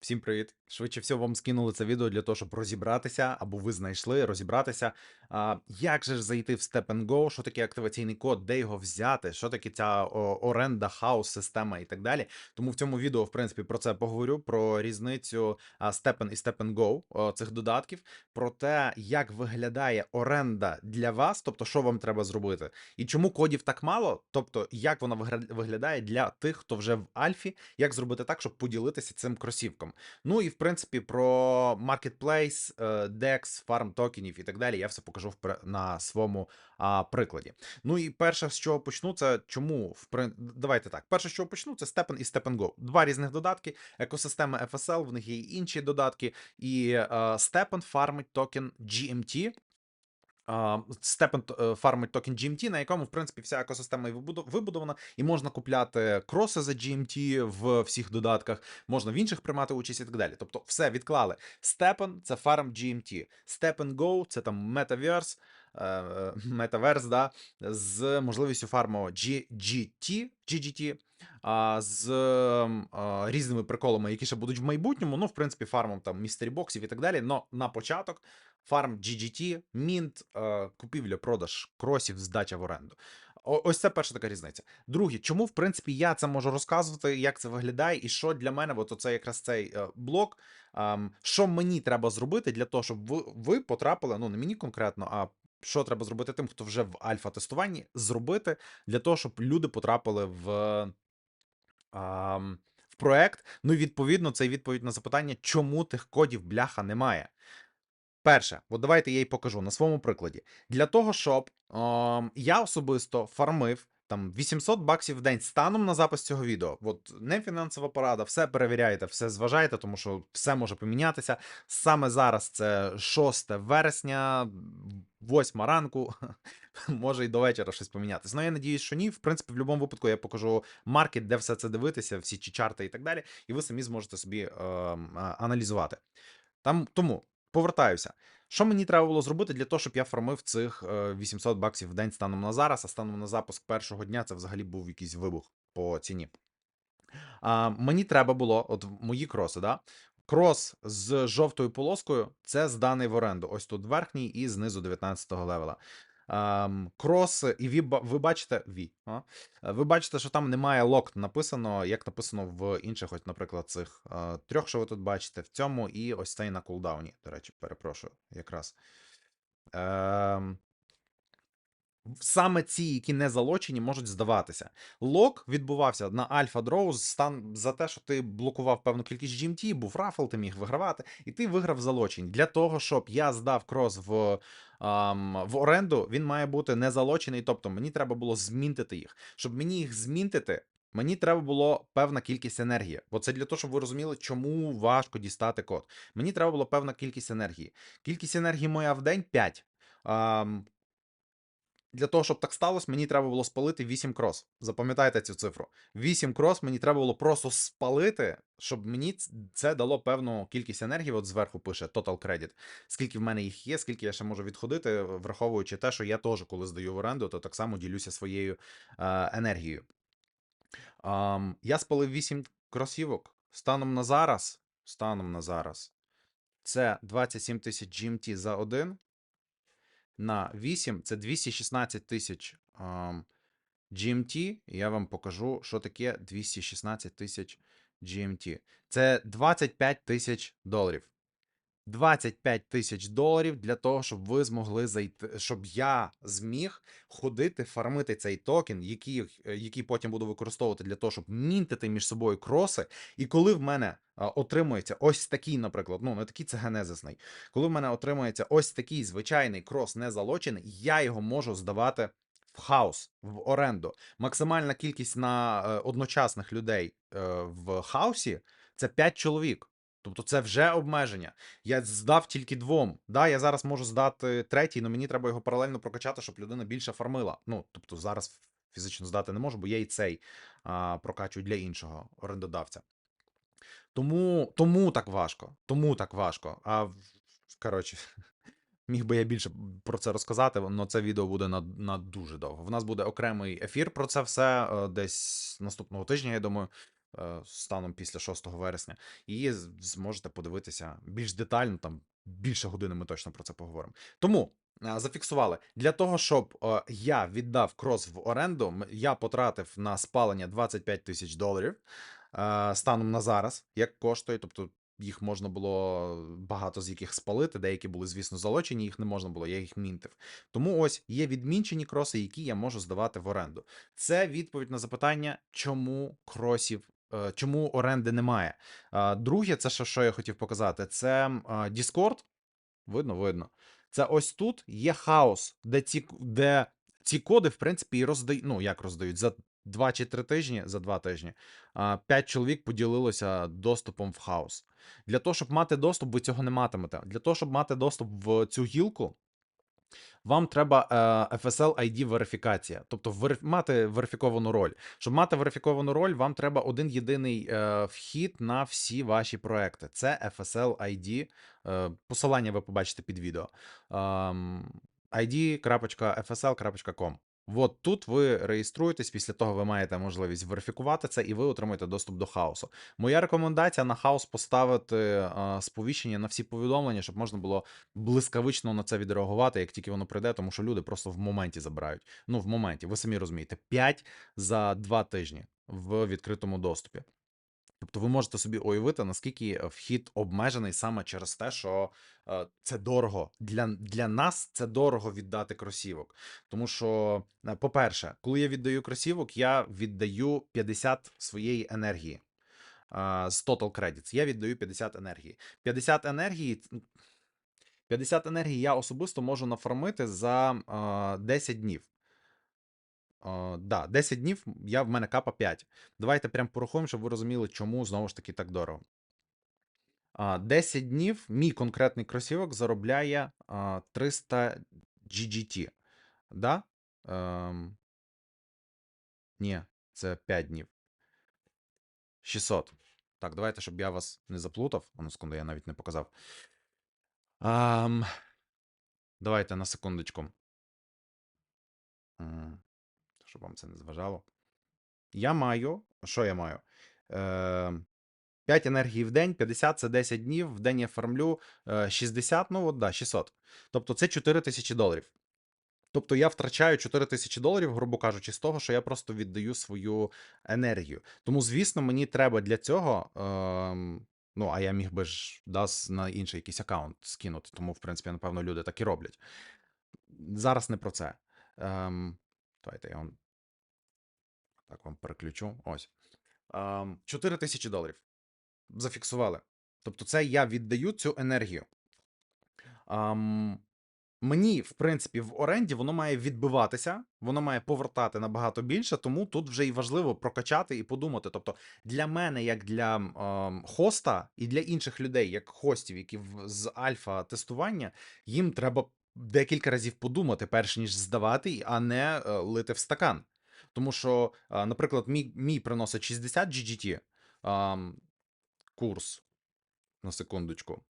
Всім привіт! Швидше всього вам скинули це відео для того, щоб розібратися, або ви знайшли розібратися. А, як же ж зайти в Step and Go, що таке активаційний код, де його взяти, що таке ця оренда, хаос, система і так далі. Тому в цьому відео, в принципі, про це поговорю: про різницю а, Step and і Step and Go цих додатків, про те, як виглядає оренда для вас, тобто, що вам треба зробити, і чому кодів так мало, тобто, як вона виглядає для тих, хто вже в Альфі, як зробити так, щоб поділитися цим кросівком. Ну і в принципі про маркетплейс, е, DEX, фарм токенів і так далі. Я все покажу на своєму а, прикладі. Ну і перше, з чого почну, це чому в давайте так. Перше, з чого почну, це Step і Step Go. Два різних додатки. Екосистема FSL, в них є інші додатки. І степен фармить токен GMT. Степен фармить токен GMT, на якому, в принципі, вся екосистема і вибудована, і можна купляти кроси за GMT в всіх додатках, можна в інших приймати участь і так далі. Тобто, все відклали. Степен це фарм GMT. Step Go це там е, е, да, з можливістю фарму GGT, GGT, а, з ем, а, різними приколами, які ще будуть в майбутньому. Ну, в принципі, фармом там містері боксів і так далі. Но на початок фарм GGT, Mint, е, купівля-продаж кросів, здача в оренду. Ось це перша така різниця. Друге, чому в принципі я це можу розказувати, як це виглядає, і що для мене, от оце якраз цей е, блок, що мені треба зробити для того, щоб ви, ви потрапили, ну не мені конкретно, а що треба зробити тим, хто вже в альфа-тестуванні, зробити для того, щоб люди потрапили в в проект. Ну і відповідно, це відповідь на запитання, чому тих кодів бляха немає. Перше, от давайте я й покажу на своєму прикладі. Для того, щоб ам, я особисто фармив там 800 баксів в день станом на запис цього відео. От не фінансова порада, все перевіряєте, все зважаєте, тому що все може помінятися. Саме зараз це 6 вересня, 8 ранку. Може і до вечора щось помінятися. Ну, я надіюсь, що ні. В принципі, в будь-якому випадку я покажу маркет, де все це дивитися, всі ці чарти і так далі, і ви самі зможете собі ем, а, аналізувати. Там тому повертаюся. Що мені треба було зробити для того, щоб я фармив цих е, 800 баксів в день станом на зараз, а станом на запуск першого дня це взагалі був якийсь вибух по ціні. А, мені треба було, от мої кроси, да? Крос з жовтою полоскою це зданий в оренду. Ось тут верхній і знизу 19-го левела. Ам, крос, і ви, ви бачите, ві, а? Е, ви бачите, що там немає лок написано, як написано в інших, ось, наприклад, цих е, трьох, що ви тут бачите, в цьому, і ось цей на кулдауні. До речі, перепрошую, якраз. Ем, Саме ці, які не залочені, можуть здаватися. Лок відбувався на Альфа Дроу стан за те, що ти блокував певну кількість GMT, був рафл, ти міг вигравати, і ти виграв залочень. Для того, щоб я здав крос в, ам, в оренду, він має бути не залочений. Тобто мені треба було змінтити їх. Щоб мені їх змінтити, мені треба було певна кількість енергії. Бо це для того, щоб ви розуміли, чому важко дістати код. Мені треба було певна кількість енергії. Кількість енергії моя в день 5. Ам, для того, щоб так сталося, мені треба було спалити 8 крос. Запам'ятайте цю цифру. 8 крос мені треба було просто спалити, щоб мені це дало певну кількість енергії. От зверху пише Total Credit. Скільки в мене їх є, скільки я ще можу відходити, враховуючи те, що я теж, коли здаю в оренду, то так само ділюся своєю е, енергією. Ам, я спалив 8 кросівок. Станом на зараз. Станом на зараз. Це 27 тисяч GMT за один на 8 це 216 тисяч GMT. Я вам покажу, що таке 216 тисяч GMT. Це 25 тисяч доларів. 25 тисяч доларів для того, щоб ви змогли зайти, щоб я зміг ходити, фармити цей токен, який, е, який потім буду використовувати для того, щоб мінтити між собою кроси. І коли в мене отримується ось такий, наприклад, ну не такий це генезисний, коли в мене отримується ось такий звичайний крос незалочений, я його можу здавати в хаос, в оренду. Максимальна кількість на е, одночасних людей е, в хаосі це 5 чоловік. Тобто це вже обмеження. Я здав тільки двом. Да, я зараз можу здати третій, але мені треба його паралельно прокачати, щоб людина більше фармила. Ну, тобто зараз фізично здати не можу, бо я і цей а, прокачую для іншого орендодавця. Тому, тому так важко. Тому так важко. А коротше, міг би я більше про це розказати, але це відео буде на, на дуже довго. В нас буде окремий ефір про це все е, десь наступного тижня, я думаю. Е, станом після 6 вересня, і зможете подивитися більш детально, там більше години ми точно про це поговоримо. Тому е, зафіксували для того, щоб е, я віддав крос в оренду, я потратив на спалення 25 тисяч доларів станом на зараз, як коштує. Тобто їх можна було багато з яких спалити, деякі були, звісно, залочені, їх не можна було, я їх мінтив. Тому ось є відмінчені кроси, які я можу здавати в оренду. Це відповідь на запитання, чому кросів. Е, Чому оренди немає? Друге, це що, я хотів показати, це Discord. Видно, видно. Це ось тут є хаос, де ці, де ці коди, в принципі, і роздають. Ну, як роздають? За 2 чи 3 тижні, за 2 тижні, 5 чоловік поділилося доступом в хаос. Для того, щоб мати доступ, ви цього не матимете. Для того, щоб мати доступ в цю гілку, вам треба е, FSL ID верифікація, тобто вериф- мати верифіковану роль. Щоб мати верифіковану роль, вам треба один єдиний е, вхід на всі ваші проекти. Це FSL ID. Е, посилання ви побачите під відео. Ем, id.fsl.com. От тут ви реєструєтесь, після того ви маєте можливість верифікувати це, і ви отримуєте доступ до хаосу. Моя рекомендація на хаос поставити е, сповіщення на всі повідомлення, щоб можна було блискавично на це відреагувати, як тільки воно прийде, тому що люди просто в моменті забирають. Ну, в моменті, ви самі розумієте, 5 за 2 тижні в відкритому доступі. Тобто ви можете собі уявити, наскільки е, вхід обмежений саме через те, що е, це дорого. Для, для нас це дорого віддати кросівок. Тому що, е, по-перше, коли я віддаю кросівок, я віддаю 50 своєї енергії. З Total Credits. Я віддаю 50 енергії. 50 енергії. 50 енергії я особисто можу нафармити за е, 10 днів. Да, 10 днів я в мене капа 5. Давайте прям порахуємо, щоб ви розуміли, чому знову ж таки так дорого. 10 днів мій конкретний кросівок заробляє 300 GGT. Да? Ем... Ні, це 5 днів. 600. Так, давайте, щоб я вас не заплутав. А ну, секунду, я навіть не показав. Ам... Давайте на секундочку. Щоб вам це не зважало. Я маю. Що я маю? Е, 5 енергії в день, 50 це 10 днів. В день я фармлю е, 60, ну от да, 600. Тобто це 4 тисячі доларів. Тобто я втрачаю 4 тисячі доларів, грубо кажучи, з того, що я просто віддаю свою енергію. Тому, звісно, мені треба для цього. Ем, ну, а я міг би ж да, на інший якийсь аккаунт скинути. Тому, в принципі, напевно, люди так і роблять. Зараз не про це. Ем, давайте я вам так вам переключу. Ось. Ем, 4 тисячі доларів. Зафіксували. Тобто, це я віддаю цю енергію. Ам, мені, в принципі, в оренді воно має відбиватися, воно має повертати набагато більше, тому тут вже і важливо прокачати і подумати. Тобто, для мене, як для ем, хоста, і для інших людей, як хостів, які з альфа тестування, їм треба декілька разів подумати, перш ніж здавати, а не е, лити в стакан. Тому що, е, наприклад, мій, мій приносить 60 GGT ем, курс на секундочку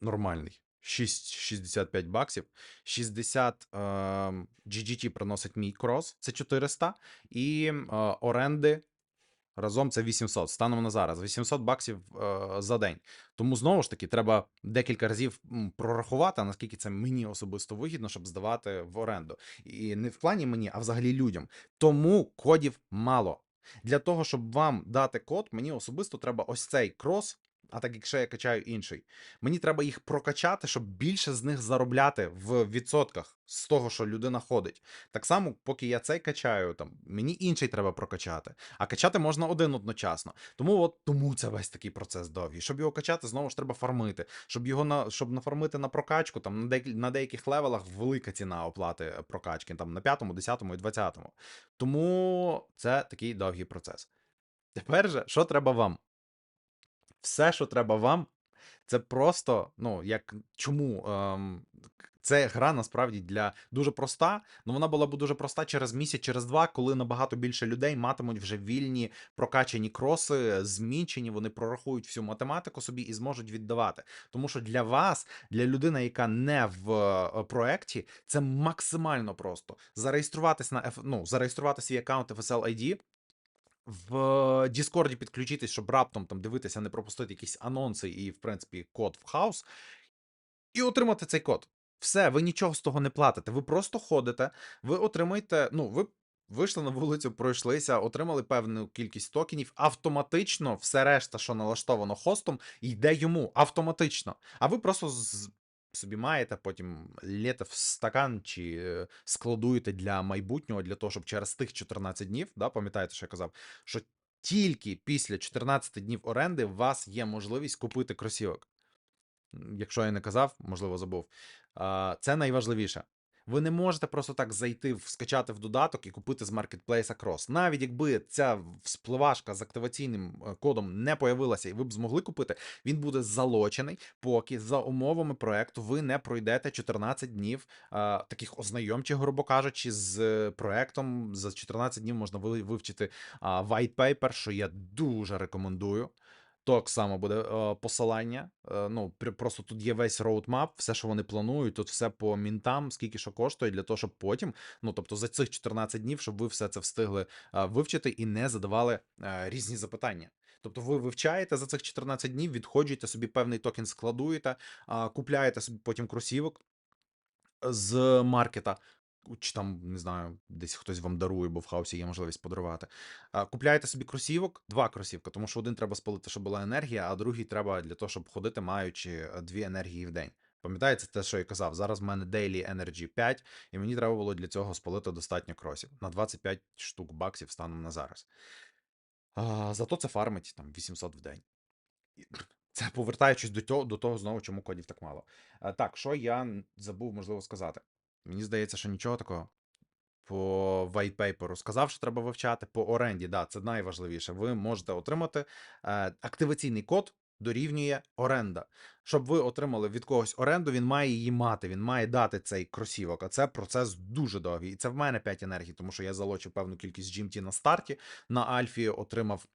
нормальний. 6,65 баксів. 60 е, GGT приносить мій крос, це 400. І е, оренди разом це 800. Станом на зараз. 800 баксів е, за день. Тому знову ж таки треба декілька разів прорахувати, наскільки це мені особисто вигідно, щоб здавати в оренду. І не в плані мені, а взагалі людям. Тому кодів мало. Для того, щоб вам дати код, мені особисто треба ось цей крос. А так якщо я качаю інший, мені треба їх прокачати, щоб більше з них заробляти в відсотках з того, що людина ходить. Так само, поки я цей качаю, там мені інший треба прокачати. А качати можна один одночасно. Тому от тому це весь такий процес довгий. Щоб його качати, знову ж треба фармити. Щоб його на щоб нафармити на прокачку, там на, деякі, на деяких левелах велика ціна оплати прокачки, там на п'ятому, десятому і двадцятому. Тому це такий довгий процес. Тепер же, що треба вам? Все, що треба вам, це просто, ну, як чому ем, це гра насправді для дуже проста. Ну вона була б дуже проста через місяць, через два, коли набагато більше людей матимуть вже вільні прокачані кроси, змінчені, вони прорахують всю математику собі і зможуть віддавати. Тому що для вас, для людини, яка не в е, проекті, це максимально просто. Зареєструватись на ну, зареєструвати свій аккаунт FSL ID, в Діскорді підключитись, щоб раптом там дивитися, не пропустити якісь анонси і, в принципі, код в хаус, і отримати цей код. Все, ви нічого з того не платите. Ви просто ходите, ви отримаєте. Ну, ви вийшли на вулицю, пройшлися, отримали певну кількість токенів. Автоматично все решта, що налаштовано хостом, йде йому автоматично. А ви просто собі маєте, потім лєте в стакан чи е, складуєте для майбутнього, для того, щоб через тих 14 днів, да, пам'ятаєте, що я казав, що тільки після 14 днів оренди у вас є можливість купити кросівок. Якщо я не казав, можливо, забув. Це найважливіше. Ви не можете просто так зайти, скачати в додаток і купити з маркетплейса крос. Навіть якби ця вспливашка з активаційним е, кодом не появилася, і ви б змогли купити, він буде залочений, поки за умовами проекту ви не пройдете 14 днів а, таких ознайомчих, грубо кажучи, з е, проектом. За 14 днів можна ви- вивчити а, white paper, що я дуже рекомендую. Так само буде е, посилання. Е, ну, пр- просто тут є весь роудмап, все, що вони планують, тут все по мінтам, скільки що коштує, для того, щоб потім, ну тобто за цих 14 днів, щоб ви все це встигли е, вивчити і не задавали різні запитання. Тобто ви вивчаєте за цих 14 днів, відходжуєте собі певний токен, складуєте, купляєте собі потім кросівок з маркета. Чи там, не знаю, десь хтось вам дарує, бо в хаусі є можливість подарувати. Купляєте собі кросівок, два кросівка, тому що один треба спалити, щоб була енергія, а другий треба для того, щоб ходити, маючи е, дві енергії в день. Пам'ятаєте те, що я казав? Зараз в мене Daily Energy 5, і мені треба було для цього спалити достатньо кросів на 25 штук баксів станом на зараз. А, Зато це фармить там 800 в день. Це повертаючись до того, до того знову, чому кодів так мало. А, так, що я забув, можливо, сказати. Мені здається, що нічого такого. По white paper сказав, що треба вивчати. По оренді, да, це найважливіше. Ви можете отримати е, активаційний код. Дорівнює оренда. Щоб ви отримали від когось оренду, він має її мати, він має дати цей кросівок. А це процес дуже довгий. І це в мене 5 енергій, тому що я залочив певну кількість GMT на старті. На Альфі отримав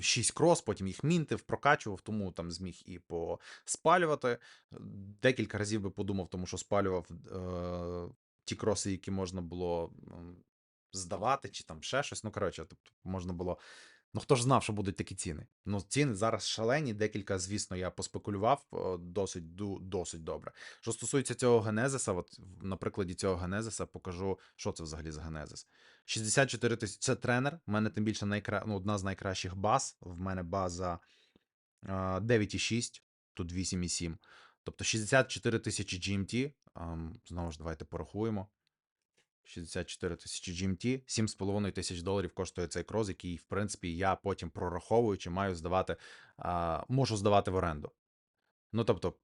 6 крос, потім їх мінтив, прокачував, тому там зміг і поспалювати. Декілька разів би подумав, тому що спалював е, ті кроси, які можна було здавати, чи там ще щось. Ну, коротше, тобто можна було. Ну, хто ж знав, що будуть такі ціни? Ну, ціни зараз шалені. Декілька, звісно, я поспекулював досить ду- досить добре. Що стосується цього генезиса, от на прикладі цього генезиса покажу, що це взагалі за генезис. 64 тисячі. Це тренер. У мене тим більше найкра... ну, одна з найкращих баз. В мене база 9,6, тут 8,7. Тобто 64 тисячі GMT. Знову ж давайте порахуємо. 64 тисячі GMT, 7,5 тисяч доларів коштує цей крос, який, в принципі, я потім прораховуючи, маю здавати, а, можу здавати в оренду. Ну, тобто,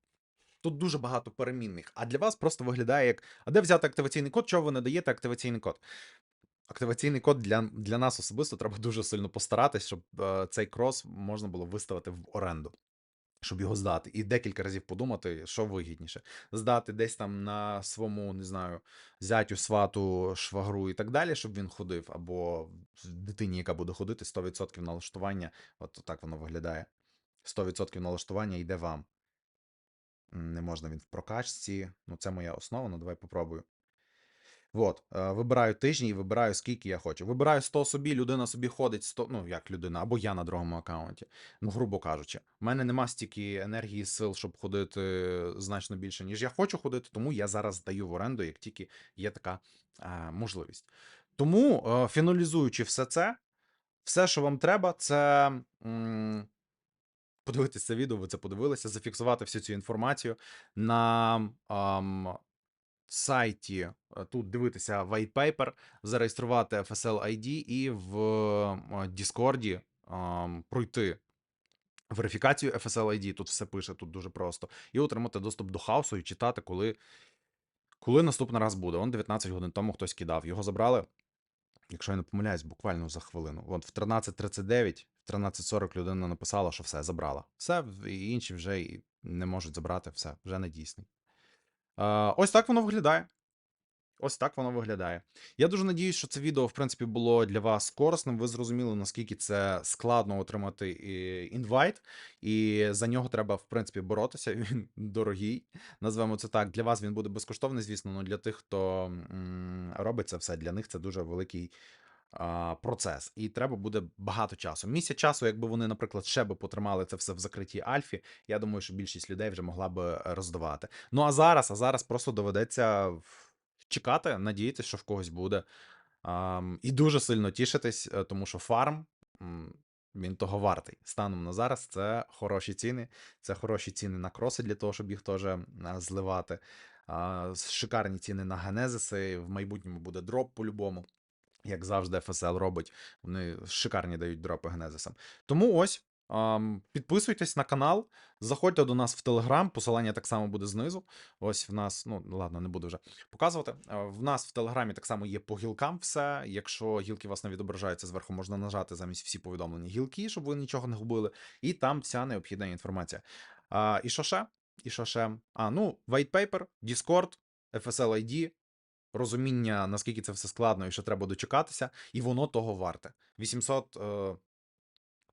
тут дуже багато перемінних. А для вас просто виглядає як: а де взяти активаційний код? Чого ви не даєте активаційний код? Активаційний код для, для нас особисто треба дуже сильно постаратись, щоб е, цей крос можна було виставити в оренду. Щоб його здати, і декілька разів подумати, що вигідніше. Здати десь там на своєму, не знаю, зятю, свату, швагру і так далі, щоб він ходив, або дитині, яка буде ходити, 100% налаштування. От так воно виглядає. 100% налаштування йде вам. Не можна він в прокачці. Ну, це моя основа, ну давай попробую. От, вибираю тижні і вибираю, скільки я хочу. Вибираю 100 собі, людина собі ходить 100, ну як людина, або я на другому аккаунті. Ну, грубо кажучи, у мене нема стільки енергії сил, щоб ходити значно більше, ніж я хочу ходити, тому я зараз здаю в оренду, як тільки є така е, можливість. Тому, е, фіналізуючи все це, все, що вам треба, це. м, Подивитися відео, ви це подивилися, зафіксувати всю цю інформацію на ам, сайті, тут дивитися white paper, зареєструвати FSL ID і в Discord пройти верифікацію FSL ID, тут все пише, тут дуже просто, і отримати доступ до хаосу і читати, коли, коли наступний раз буде. Он 19 годин тому хтось кидав. Його забрали, якщо я не помиляюсь, буквально за хвилину. От в 13.39, в 13.40 людина написала, що все, забрала. Все, і інші вже не можуть забрати, все, вже не дійсний. Ось так воно виглядає. Ось так воно виглядає. Я дуже надіюсь, що це відео, в принципі, було для вас корисним. Ви зрозуміли, наскільки це складно отримати е, інвайт, і за нього треба, в принципі, боротися. Він дорогий. Назвемо це так. Для вас він буде безкоштовний, звісно, але для тих, хто робить це все, для них це дуже великий процес, і треба буде багато часу. Місяць часу, якби вони, наприклад, ще би потримали це все в закритій альфі, я думаю, що більшість людей вже могла би роздавати. Ну а зараз, а зараз просто доведеться чекати, надіятися, що в когось буде. І дуже сильно тішитись, е, тому що фарм. Він того вартий. Станом на зараз це хороші ціни. Це хороші ціни на кроси для того, щоб їх теж зливати. А, шикарні ціни на генезиси. В майбутньому буде дроп по-любому. Як завжди, FSL робить, вони шикарні дають дропи генезисам. Тому ось. підписуйтесь на канал, заходьте до нас в Телеграм, посилання так само буде знизу. Ось в нас, ну ладно, не буду вже показувати. Е, В нас в Телеграмі так само є по гілкам все. Якщо гілки вас не відображаються зверху, можна нажати замість всі повідомлення гілки, щоб ви нічого не губили. І там вся необхідна інформація. А, і що ще? І що ще? А, ну, white paper, Discord, FSL ID, розуміння, наскільки це все складно і що треба дочекатися, і воно того варте. 800. Е,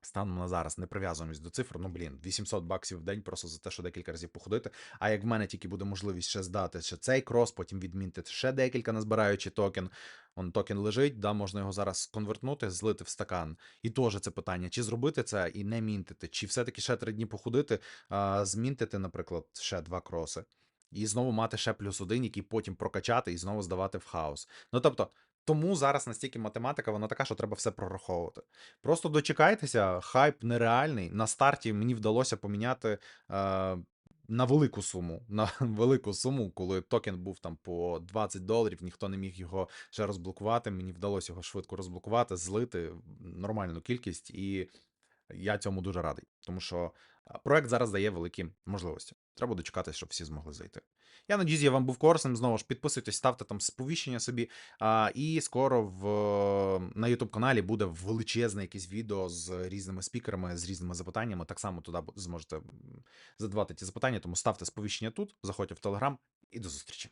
Станом на зараз не прив'язуємось до цифр. Ну блін, 800 баксів в день просто за те, що декілька разів походити. А як в мене тільки буде можливість ще здати ще цей крос, потім відмінити ще декілька, назбираючи токен. Он токен лежить, да, можна його зараз конвертнути, злити в стакан. І теж це питання: чи зробити це і не мінтити, чи все-таки ще три дні походити, а, змінтити, наприклад, ще два кроси. І знову мати ще плюс один, який потім прокачати і знову здавати в хаос. Ну тобто, тому зараз настільки математика, вона така, що треба все прораховувати. Просто дочекайтеся, хайп нереальний. На старті мені вдалося поміняти е, на велику суму. На велику суму, коли токен був там по 20 доларів, ніхто не міг його ще розблокувати. Мені вдалося його швидко розблокувати, злити нормальну кількість, і я цьому дуже радий, тому що проект зараз дає великі можливості. Треба дочекатися, щоб всі змогли зайти. Я надіюсь, я вам був корисним. Знову ж підписуйтесь, ставте там сповіщення собі. А, і скоро в, на YouTube каналі буде величезне якесь відео з різними спікерами, з різними запитаннями. Так само туди зможете задавати ті запитання, тому ставте сповіщення тут, заходьте в Telegram і до зустрічі.